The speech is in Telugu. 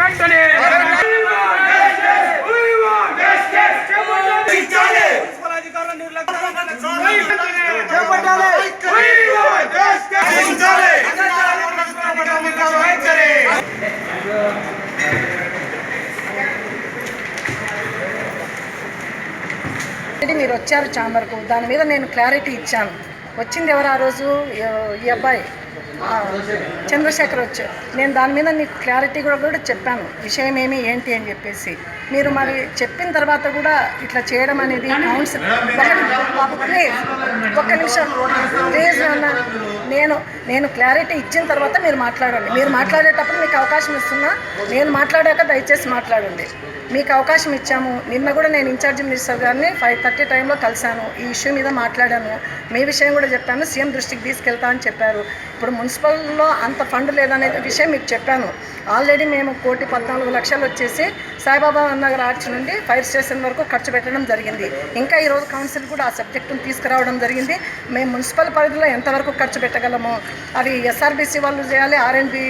వెంటనే మీరు వచ్చారు ఛాంబర్కు దాని మీద నేను క్లారిటీ ఇచ్చాను. వచ్చింది ఎవరు ఆ రోజు? ఈ- అబ్బాయి. చంద్రశేఖర్ వచ్చారు నేను దాని మీద నీకు క్లారిటీ కూడా కూడా చెప్పాను. విషయం ఏమి ఏంటి అని చెప్పేసి. మీరు మరి చెప్పిన తర్వాత కూడా ఇట్లా చేయడం అనేది కౌన్సిల్ ప్లీజ్ ఒక్క నిమిషం. ప్లీజ్ అన్న నేను నేను క్లారిటీ ఇచ్చిన తర్వాత మీరు మాట్లాడండి. మీరు మాట్లాడేటప్పుడు మీకు అవకాశం ఇస్తున్నా. నేను మాట్లాడాక దయచేసి మాట్లాడండి. మీకు అవకాశం ఇచ్చాము. నిన్న కూడా నేను ఇన్ఛార్జ్ మినిస్టర్ గారిని ఫైవ్ థర్టీ టైంలో కలిశాను. ఈ ఇష్యూ మీద మాట్లాడాను. మీ విషయం కూడా చెప్పాను. సీఎం దృష్టికి తీసుకెళ్తా అని చెప్పారు. ఇప్పుడు మున్సిపల్లో అంత ఫండ్ లేదనే విషయం మీకు చెప్పాను. ఆల్రెడీ మేము కోటి పద్నాలుగు లక్షలు వచ్చేసి సాయిబాబా నగర్ ఆర్చ్ నుండి ఫైర్ స్టేషన్ వరకు ఖర్చు పెట్టడం జరిగింది. ఇంకా ఈరోజు కౌన్సిల్ కూడా ఆ సబ్జెక్టును తీసుకురావడం జరిగింది. మేము మున్సిపల్ పరిధిలో ఎంతవరకు ఖర్చు పెట్టగలమో? అది ఎస్ఆర్బీసీ వాళ్ళు చేయాలి ఆర్ఎండ్బి